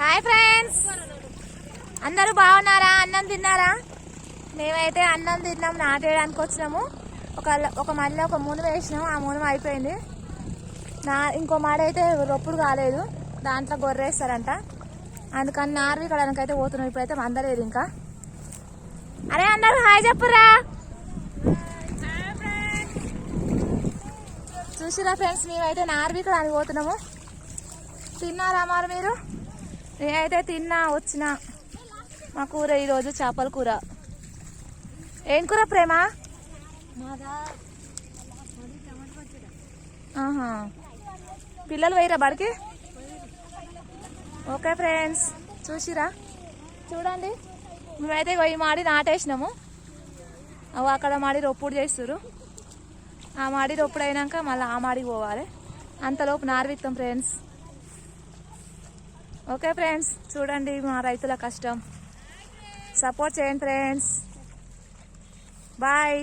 Hi friends. అందరూ బాగున్నారా? అన్నం తిన్నారా? మేమైతే అన్నం తిన్నాం నాటేయడానికి వచ్చినాము. ఒక ఒక మళ్ళీ ఒక మునుమ వేసినాం ఆ మునుమ అయిపోయింది. నా ఇంకో మాడ అయితే రొప్పుడు కాలేదు దాంట్లో గొర్రేస్తారంట. అందుకని నార్వి కడడానికి అయితే పోతున్నాం ఇప్పుడైతే అందలేదు ఇంకా. అరే అందరూ హాయ్ చెప్పురా. చూసిరా ఫ్రెండ్స్ మేమైతే నార్వి కడానికి పోతున్నాము. తిన్నారా మరి మీరు? నేనైతే తిన్నా వచ్చిన. మా కూర ఈరోజు చేపల కూర. ఏం కూర ప్రేమ? ఆహా. పిల్లలు పోయిరా బడికి? Okay friends. చూసిరా? చూడండి. మేమైతే ఈ మాడి నాటేసినాము. అవి అక్కడ మాడి రొప్పుడు చేస్తారు ఆ మాడి రొప్పుడు అయినాక మళ్ళీ ఆ మాడికి పోవాలి. అంతలోపు నార్విత్తం ఫ్రెండ్స్. ఓకే ఫ్రెండ్స్ చూడండి మా రైతుల కష్టం. సపోర్ట్ చేయండి ఫ్రెండ్స్ బాయ్